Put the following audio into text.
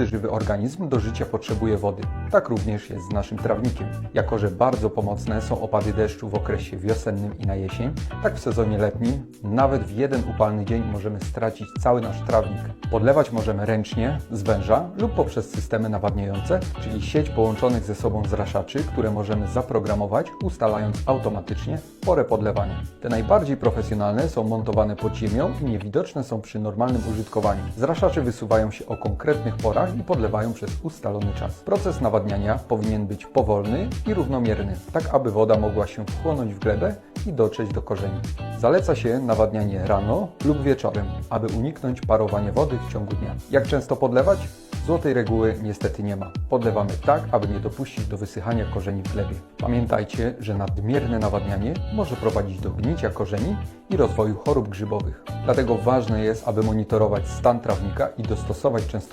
Każdy żywy organizm do życia potrzebuje wody. Tak również jest z naszym trawnikiem. Jako, że bardzo pomocne są opady deszczu w okresie wiosennym i na jesień, tak w sezonie letnim, nawet w jeden upalny dzień możemy stracić cały nasz trawnik. Podlewać możemy ręcznie, z węża lub poprzez systemy nawadniające, czyli sieć połączonych ze sobą zraszaczy, które możemy zaprogramować, ustalając automatycznie porę podlewania. Te najbardziej profesjonalne są montowane pod ziemią i niewidoczne są przy normalnym użytkowaniu. Zraszacze wysuwają się o konkretnych porach i podlewają przez ustalony czas. Proces nawadniania powinien być powolny i równomierny, tak aby woda mogła się wchłonąć w glebę i dotrzeć do korzeni. Zaleca się nawadnianie rano lub wieczorem, aby uniknąć parowania wody w ciągu dnia. Jak często podlewać? Złotej reguły niestety nie ma. Podlewamy tak, aby nie dopuścić do wysychania korzeni w glebie. Pamiętajcie, że nadmierne nawadnianie może prowadzić do gnicia korzeni i rozwoju chorób grzybowych. Dlatego ważne jest, aby monitorować stan trawnika i dostosować częstotliwość